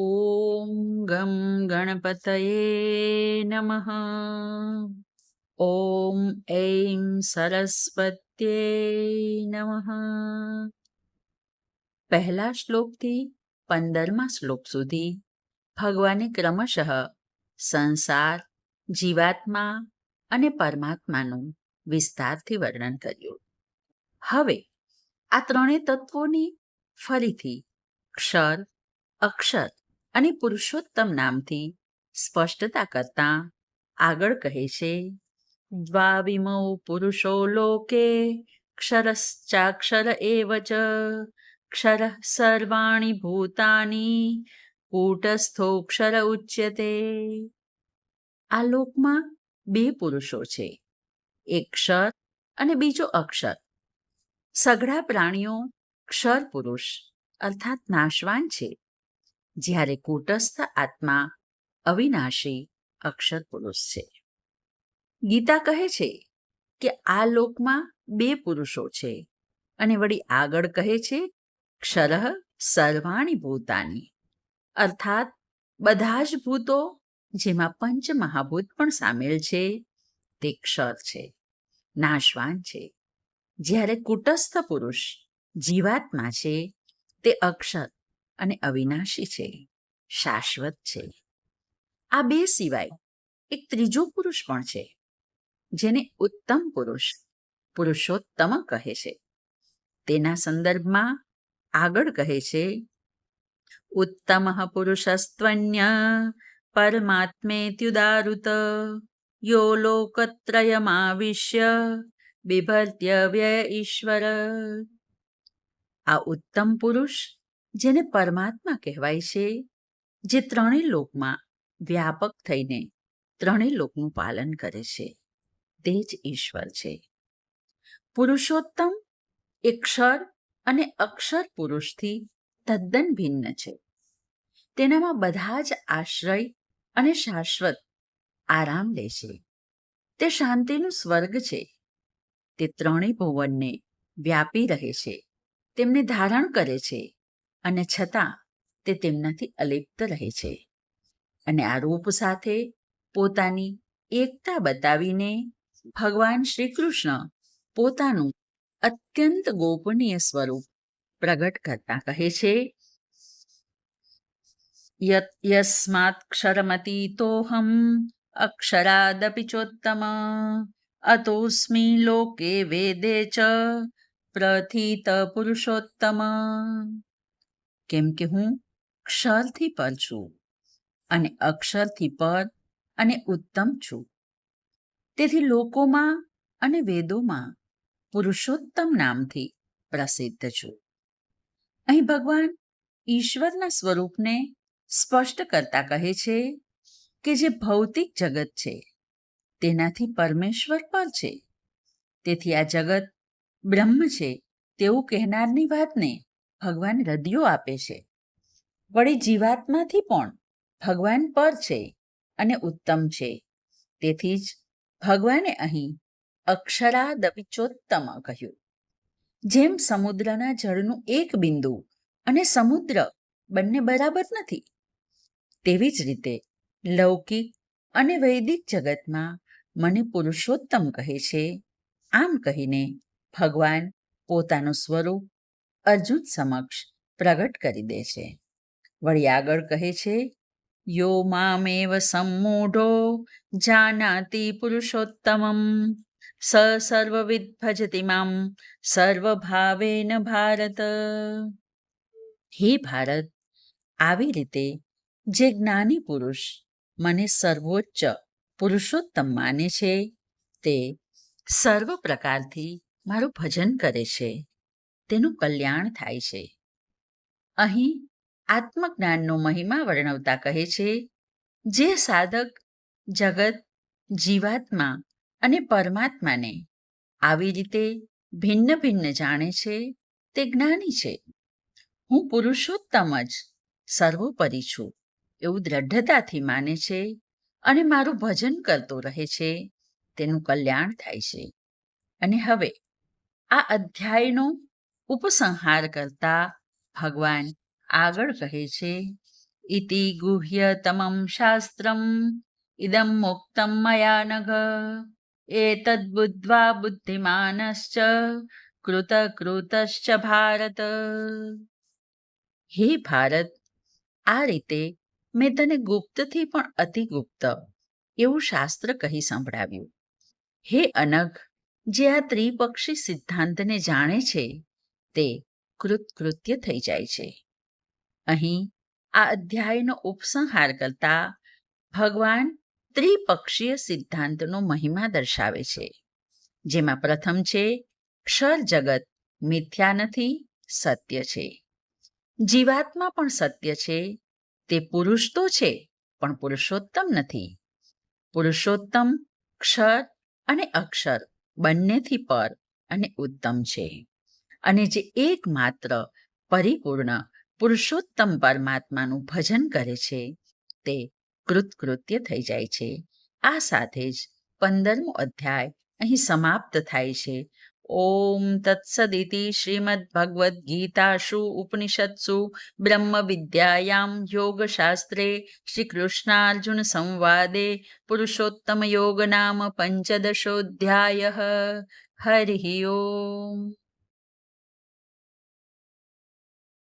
ઓમ ગમ ગણપતયે નમઃ ઓમ ઐમ સરસ્વત્યે નમઃ પહેલા શ્લોકથી પંદરમા શ્લોક સુધી ભગવાને ક્રમશઃ સંસાર જીવાત્મા અને પરમાત્માનું વિસ્તારથી વર્ણન કર્યું। હવે આ ત્રણેય તત્વોની ફરીથી ક્ષર, અક્ષર અને પુરુષોત્તમ નામથી સ્પષ્ટતા કરતા આગળ કહે છે દ્વાવિમૌ પુરુષો લોકે ક્ષરશ્ચાક્ષર એવ ચ ક્ષર સર્વાણી ભૂતાની કૂટસ્થોક્ષર ઉચ્યતે. આ લોકમાં બે પુરુષો છે, એક ક્ષર અને બીજો અક્ષર. સઘળા પ્રાણીઓ ક્ષર પુરુષ, અર્થાત નાશવાન છે. જ્યારે કૂટસ્થ આત્મા અવિનાશી અક્ષર પુરુષ છે. ગીતા કહે છે કે આ લોકમાં બે પુરુષો છે અને વળી આગળ કહે છે, ક્ષર સર્વાણી ભૂતાની. અર્થાત, બધા જ ભૂતો, જેમાં પંચ મહાભૂત પણ સામેલ છે, તે ક્ષર છે, નાશવાન છે. જ્યારે કુટસ્થ પુરુષ જીવાત્મા છે, તે અક્ષર અને અવિનાશી છે, શાશ્વત છે. આ બે સિવાય એક ત્રીજો પુરુષ પણ છે, જેને ઉત્તમ પુરુષ, પુરુષોત્તમ કહે છે. તેના સંદર્ભમાં આગળ કહે છે, ઉત્તમ પુરુષસ્ત્વન્ય પરમાત્મેત્યુદારુત, યો લોકત્રયમાવિશ્ય બિભર્ત્ય વ્યય ઈશ્વર. આ ઉત્તમ પુરુષ જેને પરમાત્મા કહેવાય છે, જે ત્રણેય લોકમાં વ્યાપક થઈને ત્રણેય લોકનું પાલન કરે છે. તે જ ઈશ્વર છે. પુરુષોત્તમ એ ક્ષર અને અક્ષર પુરુષથી તદ્દન ભિન્ન છે. તેનામાં બધા જ આશ્રય અને શાશ્વત આરામ લે છે. તે શાંતિનું સ્વર્ગ છે. તે ત્રણેય ભુવનને વ્યાપી રહે છે. તેમને ધારણ કરે છે. અને છતાં તે તેમનાથી અલિપ્ત રહે છે. અને આ રૂપ સાથે પોતાની એકતા બતાવીને ભગવાન શ્રી કૃષ્ણ પોતાનું અત્યંત ગોપનીય સ્વરૂપ પ્રગટ કરતા કહે છે યસ્માત ક્ષરમતીતોહમ અક્ષરાદપિ ચોત્તમ, અતોસ્મિ લોકે વેદે ચ પ્રથિત પુરુષોત્તમ. કેમ કે હું ક્ષરથી પર છું અને અક્ષરથી પર અને ઉત્તમ છું. તેથી લોકોમાં અને વેદોમાં પુરુષોત્તમ નામથી પ્રસિદ્ધ છું. અહીં ભગવાન ઈશ્વરના સ્વરૂપને સ્પષ્ટ કરતા કહે છે કે જે ભૌતિક જગત છે, તેનાથી પરમેશ્વર પર છે. તેથી આ જગત બ્રહ્મ છે તેવું કહેનારની વાતને ભગવાન હૃદયો આપે છે. વળી જીવાત્માથી પણ ભગવાન પર છે અને ઉત્તમ છે. તેથી જ ભગવાને અહીં અક્ષરા દવિચોત્તમ કહ્યું. જેમ સમુદ્રના જળનું એક બિંદુ અને સમુદ્ર બંને બરાબર નથી. તેવી જ રીતે લૌકિક અને વૈદિક જગતમાં મને પુરુષોત્તમ કહે છે. આમ કહીને ભગવાન પોતાનું સ્વરૂપ અર્જુન સમક્ષ પ્રગટ કરી દે છે. વળી આગળ કહે છે, યો મામેવ સમૂઢો જાનાતિ પુરુષોત્તમમ, સ સર્વવિદ ભજતિ મામ સર્વભાવેન ભારત. હે ભારત, આવી રીતે જે જ્ઞાની પુરુષ મને સર્વોચ્ચ પુરુષોત્તમ માને છે, તે સર્વ પ્રકારથી મારું ભજન કરે છે. તેનું કલ્યાણ થાય છે. અહીં આત્મજ્ઞાનનો મહિમા વર્ણવતા કહે છે, જે સાધક જગત, જીવાત્મા અને પરમાત્માને આવી રીતે ભિન્ન ભિન્ન જાણે છે, તે જ્ઞાની છે. હું પુરુષોત્તમ જ સર્વોપરી છું. એવું દ્રઢતાથી માને છે અને મારું ભજન કરતો રહે છે, તેનું કલ્યાણ થાય છે. અને હવે આ અધ્યાયનો ઉપસંહાર કરતા ભગવાન આગળ કહે છે, ઇતિ ગુહ્યતમં શાસ્ત્રમ ઇદમ મુક્તમ મયા નઘ એતદ્બુદ્ધ્વા બુદ્ધિમાનશ્ચ કૃતકૃતશ્ચ ભારત. હે ભારત, આ રીતે મેં તને ગુપ્તથી પણ અતિ ગુપ્ત એવું શાસ્ત્ર કહી સંભળાવ્યું. હે અનઘ, જે આ ત્રિપક્ષી સિદ્ધાંતને જાણે છે તે કૃતકૃત્ય થઈ જાય છે. અહીં આ અધ્યાયનો ઉપસંહાર કરતા ભગવાન ત્રિપક્ષીય સિદ્ધાંતનો મહિમા દર્શાવે છે, જેમાં પ્રથમ છે, ક્ષર જગત મિથ્યા નથી, સત્ય છે. જીવાત્મા પણ સત્ય છે, તે પુરુષ તો છે, પણ પુરુષોત્તમ નથી. પુરુષોત્તમ, ક્ષર અને અક્ષર બંનેથી પર અને ઉત્તમ છે. અને જે એકમાત્ર પરિપૂર્ણ પુરુષોત્તમ પરમાત્માનું ભજન કરે છે, તે કૃતકૃત્ય થઈ જાય છે. આ સાથે જ પંદરમો અધ્યાય અહીં સમાપ્ત થાય છે. ઓમ તત્સદિતિ શ્રીમદ ભગવદ્ ગીતાશુ ઉપનિષત્સુ બ્રહ્મ વિદ્યાયામ યોગ શાસ્ત્રે શ્રી કૃષ્ણાર્જુન સંવાદે પુરુષોત્તમ યોગ નામ પંચદશોધ્યાય હરિ ઓમ.